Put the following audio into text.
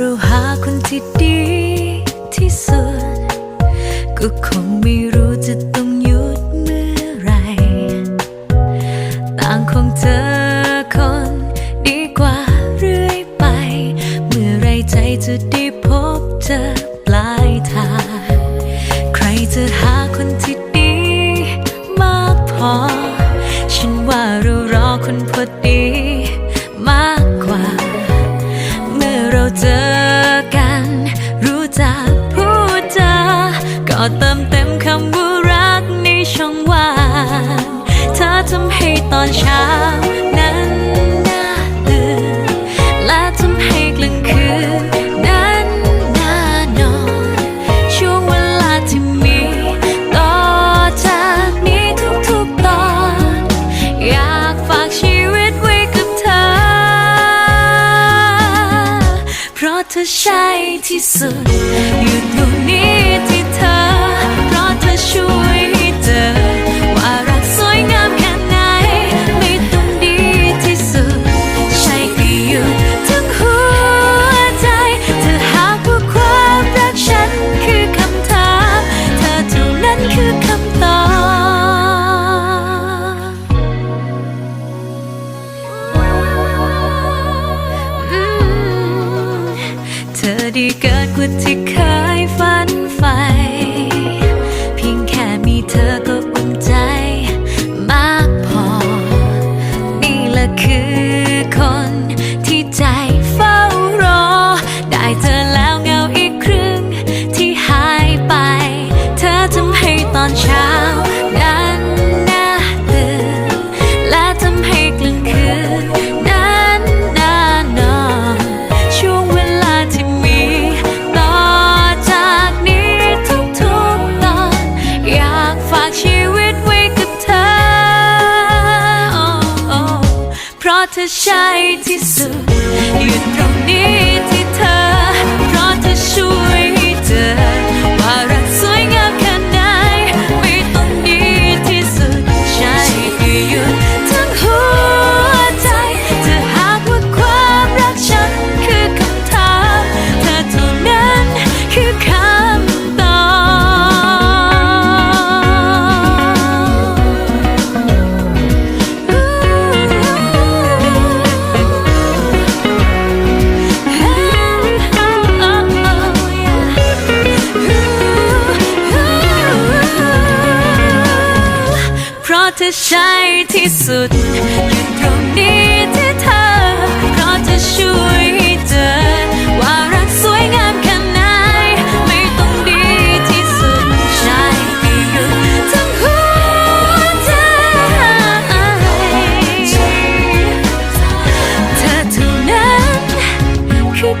เราหาคนที่ดีที่สุด ก็คงไม่รู้จะต้องหยุดเมื่อไร ต่างคงเจอคนดีกว่าเรื่อยไป เมื่อไรใจจะได้พบเจอปลายทาง ใครจะหาคนที่ อนเช้านั้นน่าตื่นและทำให้กลางคืนนั้นน่านอน ช่วงเวลาที่มีต่อจากนี้ทุกๆตอน อยากฝากชีวิตไว้กับเธอ เพราะเธอใช่ที่สุดอยู่ตรงนี้ ดีเกินกว่าที่เคยฝันใฝ่ เธอใช่ที่สุดอยู่ตรงนี้ เพราะเธอใช่ที่สุดอยู่ตรงนี้ที่เธอ เพราะเธอช่วยให้เจอ ว่ารักสวยงามแค่ไหน ไม่ต้องดีที่สุดใช่ก็อยู่ทั้งหัวใจ เธอเท่านั้นคือ